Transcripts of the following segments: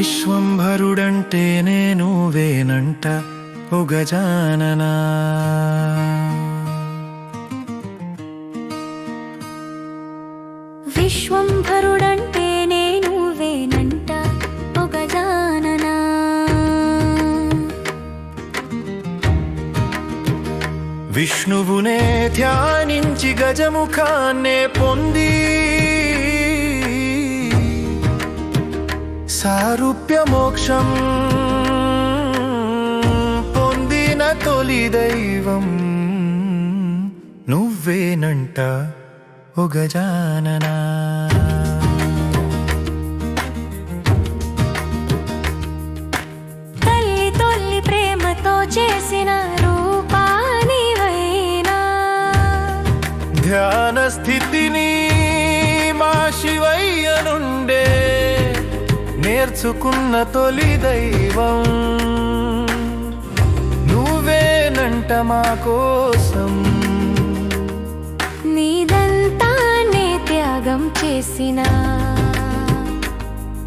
విశ్వంభరుడంటే నేను వేనంట ఓ గజాననా విశ్వంభరుడంటే నేను వేనంట ఓ విష్ణువునే ధ్యానించి గజముఖాన్నే పొంది సారూప్య మోక్షం పొందిన తొలి దైవం నువ్వేనంట ఓ గజాననా తల్లి తొల్లి ప్రేమతో చేసిన రూపానివైనా. ధ్యాన స్థితిని మా శివయ్య నుండే నేర్చుకున్న తొలి దైవం. నువ్వేనంట మా కోసం. నీదంతా నే త్యాగం చేసిన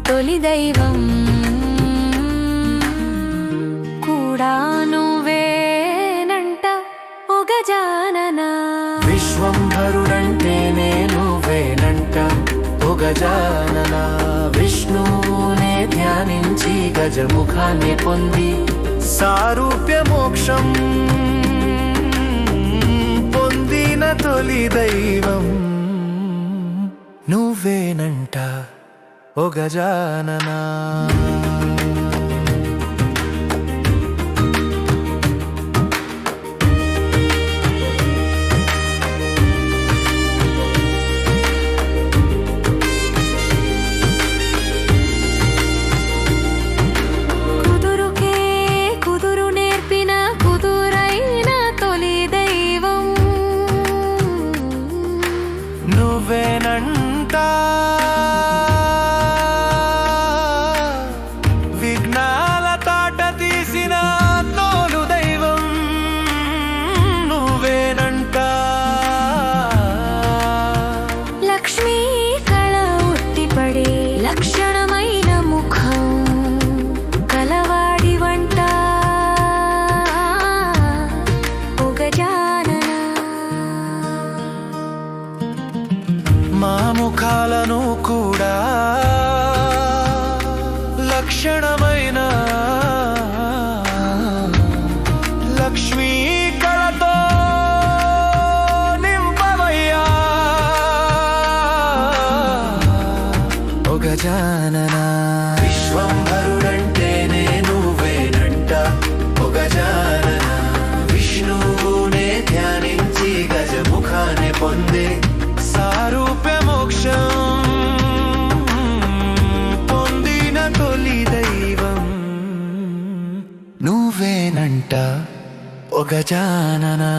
తొలి దైవం. కూడా నువ్వేనంట ఒక జాననా. నేను వేనంట ఒక జానన. విష్ణువునే ధ్యానించి గజముఖాన్ని పొంది సారూప్య మోక్షం పొందిన తొలి దైవం. నువ్వేనంట ఓ గజాననా. లక్షణమైన లక్ష్మీ కళతో నింపవయ్యా. ఒక జాననా. విశ్వంభరుడంటే నేను వేనంట. ఒక జానన. విష్ణువునే ధ్యానించి గజముఖాన్ని పొందే నువ్వేనంట ఒక జాననా.